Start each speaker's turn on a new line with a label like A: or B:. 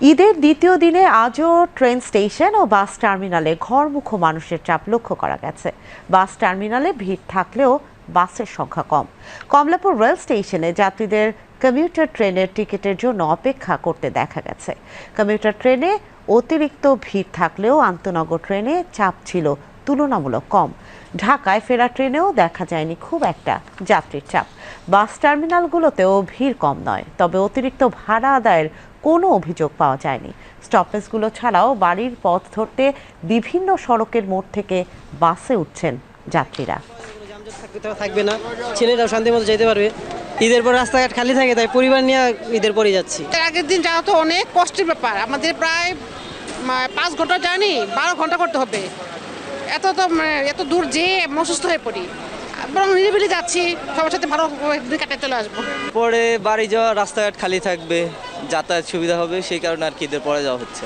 A: ঈদের দ্বিতীয় দিনে আজও ট্রেন স্টেশন ও বাস টার্মিনালে ঘরমুখো মানুষের চাপ লক্ষ্য করা গেছে। বাস টার্মিনালে ভিড় থাকলেও বাসের সংখ্যা কম। কমলাপুর রেল স্টেশনে যাত্রীদের কমিউটার ট্রেনের টিকিটের জন্য অপেক্ষা করতে দেখা গেছে। কমিউটার ট্রেনে অতিরিক্ত ভিড় থাকলেও আন্তনগর ট্রেনে চাপ ছিল তুলনামূলক কম। ঢাকায় ফেরা ট্রেনেও দেখা যায়নি খুব একটা যাত্রীর চাপ। বাস টার্মিনালগুলোতেও ভিড় কম নয় তবে অতিরিক্ত ভাড়া আদায়ের কোনো অভিযোগ পাওয়া যায়নি। স্টপেজগুলো ছাড়াও বাড়ির পথ ধরতে বিভিন্ন সড়কের মোড় থেকে বাসে উঠছেন যাত্রীরা।
B: থাকবে না। ছেলেরাও শান্তি মতো যেতে পারবে। ঈদের পর রাস্তাঘাট খালি থাকে তাই পরিবার নিয়ে ঈদের পরে যাচ্ছি।
C: আগের দিন যাওয়া তো অনেক কষ্টের ব্যাপার। আমাদের প্রায় পাঁচ ঘণ্টা জানি বারো ঘণ্টা করতে হবে। এত তো মানে এত দূর যেয়ে অসুস্থ হয়ে পড়ি। বরং নিরিবিলি যাচ্ছি, সবার সাথে ভালো দিন চলে আসব।
D: পরে বাড়ি যাওয়া, রাস্তাঘাট খালি থাকবে, যাতায়াত সুবিধা হবে, সেই কারণে আর কি ঈদের পরে যাওয়া হচ্ছে।